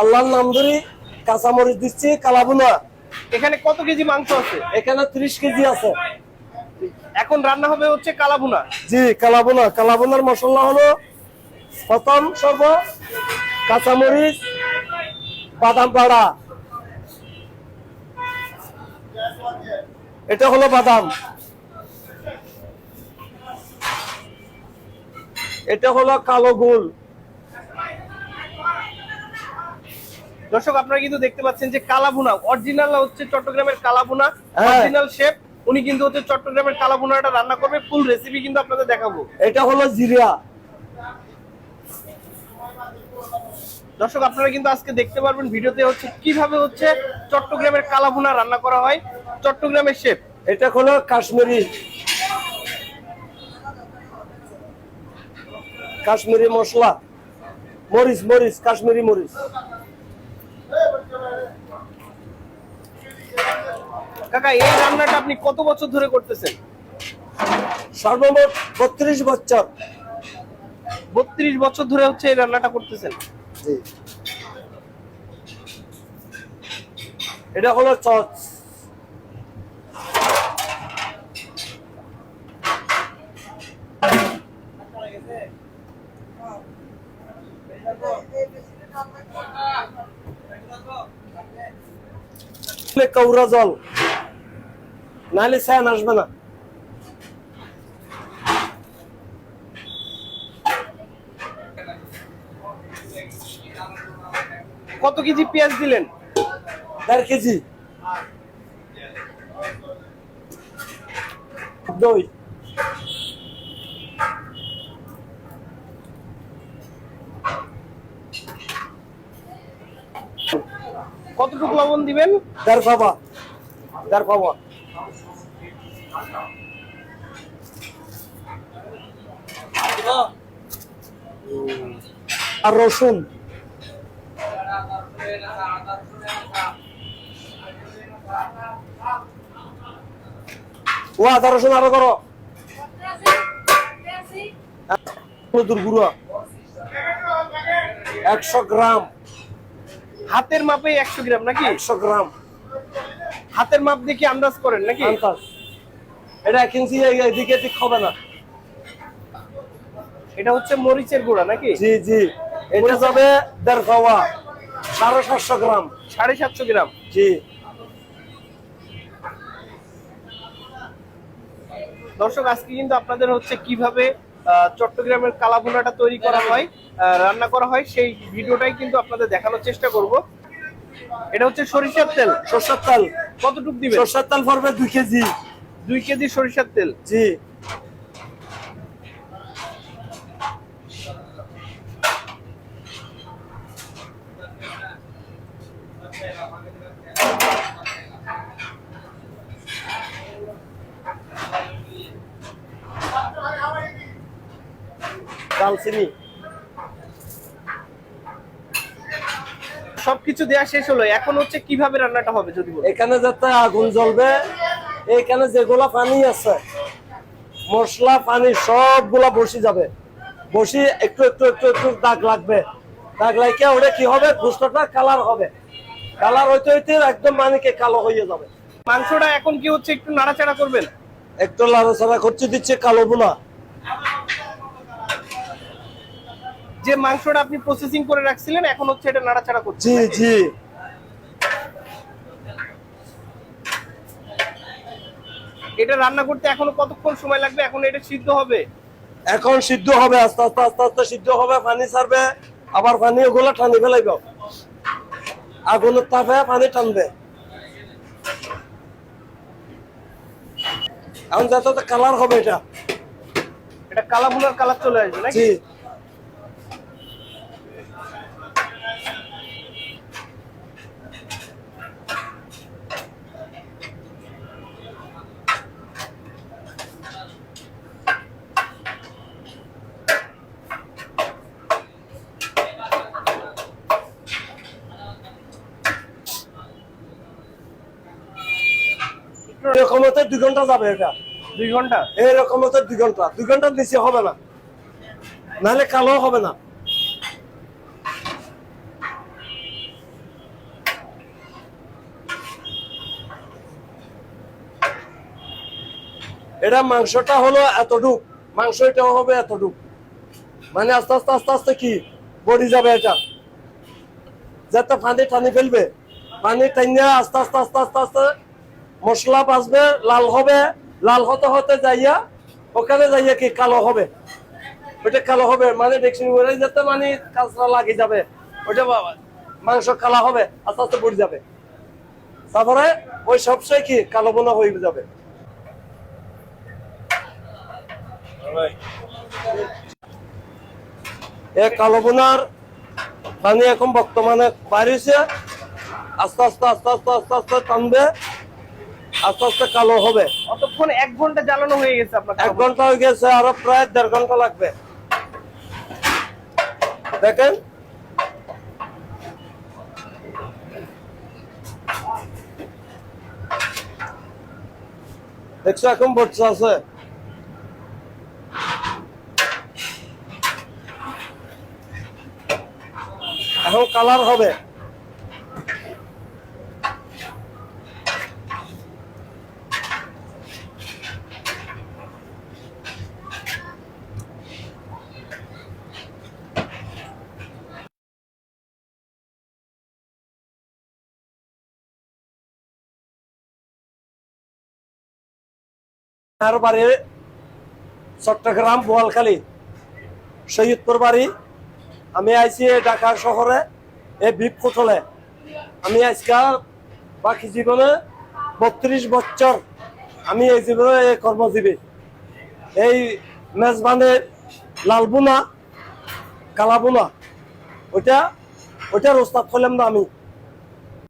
আল্লাহর নাম ধরি কাঁচামরিচ দিচ্ছি কালাবুনা এখানে কত কেজি মাংস আছে? এখানে ত্রিশ কেজি আছে। এখন রান্না হবে হচ্ছে কালাভুনা। জি কালাবুনা কালাবুনার মশলা হলো প্রথম সর্ব কাঁচামরিচ বাদাম পাড়া। এটা হলো বাদাম। এটা হলো কালো গুল দর্শক আপনারা কিন্তু দেখতে পাচ্ছেন যে কালাভুনা অরিজিনাল হচ্ছে চট্টগ্রামের কালাভুনা হ্যাঁ। অরিজিনাল শেফ উনি কিন্তু হচ্ছে চট্টগ্রামের কালাভুনাটা রান্না করবে। ফুল রেসিপি কিন্তু আপনাদের দেখাবো। এটা হলো জিরা দর্শক আপনারা কিন্তু আজকে দেখতে পারবেন ভিডিওতে হচ্ছে কীভাবে হচ্ছে চট্টগ্রামের কালাভুনা রান্না করা হয় চট্টগ্রামের শেফ এটা হলো কাশ্মীরি। কাশ্মীরি মশলা। মরিচ মরিচ কাশ্মীরি মরিচ। কাকা এই রান্নাটা আপনি কত বছর ধরে করতেছেন? সর্বমোট বত্রিশ বছর। বত্রিশ বছর ধরে হচ্ছে এই রান্নাটা করতেছেন? এটা হলো চচ। কৌরা জল। নাহলে স্যান আসবে না। কত কেজি পেঁয়াজ দিলেন? দেড় কেজি। দই। কতটুকু লবণ দিবেন দেড় পাবা দেড় পাবা আর রসুন ও আদা রসুন আরও করো একশো গ্রাম হাতের মাপে একশো গ্রাম নাকি? একশো গ্রাম। হাতের মাপ দেখে আন্দাজ করেন নাকি? এটা এক ইঞ্চি এদিকে ঠিক হবে না। এটা হচ্ছে মরিচের গুঁড়া নাকি? জি জি। এটা যাবে দেড় সাড়ে সাতশো গ্রাম। সাড়ে সাতশো গ্রাম। জি। দর্শক আজকে কিন্তু আপনাদের হচ্ছে কীভাবে চট্টগ্রামের কালাভুনাটা তৈরি করা হয় রান্না করা হয় সেই ভিডিওটাই কিন্তু আপনাদের দেখানোর চেষ্টা করব। এটা হচ্ছে সরিষার তেল। সর্ষের তেল। কতটুক দিবেন? সর্ষের তেল পড়বে দুই কেজি। দুই কেজি সরিষার তেল। জি। দালচিনি সবকিছু দেয়া শেষ হলো। এখন হচ্ছে কীভাবে রান্নাটা হবে যদি এখানে যাতে আগুন জ্বলবে এখানে যেগুলা পানি আছে মশলা পানি সবগুলা বসে যাবে। বসি একটু একটু একটু একটু দাগ লাগবে। দাগ লাগে ওটা কি হবে? গুস্তটা কালার হবে। কালার হইতে হইতে একদম মানিকে কালো হয়ে যাবে। মাংসটা এখন কি হচ্ছে একটু নাড়াচাড়া করবেন? একটু লাড়াচাড়া করতে দিচ্ছে কালো বুনা যে মাংসটা আপনি প্রসেসিং করে রাখছিলেন এখন হচ্ছে এটা নাড়াচাড়া করছে জি জি। এটা রান্না করতে এখনও কতক্ষণ সময় লাগবে? এখন এটা সিদ্ধ হবে? এখন সিদ্ধ হবে আস্তে আস্তে আস্তে আস্তে সিদ্ধ হবে পানি ছাড়বে আবার পানি ওগুলো টানি ফেলাইব। আগুনের তাপে পানি টানবে। এখন যাতে কালার হবে এটা। এটা কালা ভুনার কালার চলে আসবে নাকি? এরকম হতে দুই ঘণ্টা যাবে এটা। দুই ঘণ্টা? এরকম হতে দুই ঘণ্টা। দুই ঘণ্টার নিচে হবে না। নাহলে কালো হবে না। এটা মাংসটা হলো এতটুক। মাংস এটাও হবে এতটুক। মানে আস্তে আস্তে আস্তে আস্তে কি? বড়ি যাবে এটা। যাতে পানি টানি ফেলবে। পানি টাইনা আস্তে আস্তে আস্তে আস্তে আস্তে মশলা বাজবে লাল হবে লাল হতে হতে যাইয়া ওখানে যাইয়া কি কালো হবে? ওটা কালো হবে মানে যেতে মানে কাঁচরা লাগে যাবে। বাবা, মাংস কালা হবে আস্তে আস্তে পড়ে যাবে। তারপরে ওই সবসময় কি কালো বোনা হয়ে যাবে। কালো বোনার পানি এখন বর্তমানে বাড়িছে আস্তে আস্তে আস্তে আস্তে আস্তে আস্তে টানবে। আস্তে আস্তে কালো হবে। অতক্ষণ এক ঘণ্টা জ্বালানো হয়ে গেছে আপনার এক ঘণ্টা হয়ে গেছে আরও প্রায় দেড় ঘণ্টা লাগবে। দেখেন। দেখছ এখন আছে? এখন কালার হবে। বাড়ি চট্টগ্রাম বোয়ালখালী শহীদপুর বাড়ি। আমি আইছি ঢাকা শহরে, এই বিপ হোটেলে আমি আজকাল বাকি জীবনে বত্রিশ বছর আমি এই জীবনে এই কর্মজীবী। এই মেজবানের লালবুনা কালাবুনা ওইটা ওইটার ওস্তাদ হলাম না আমি।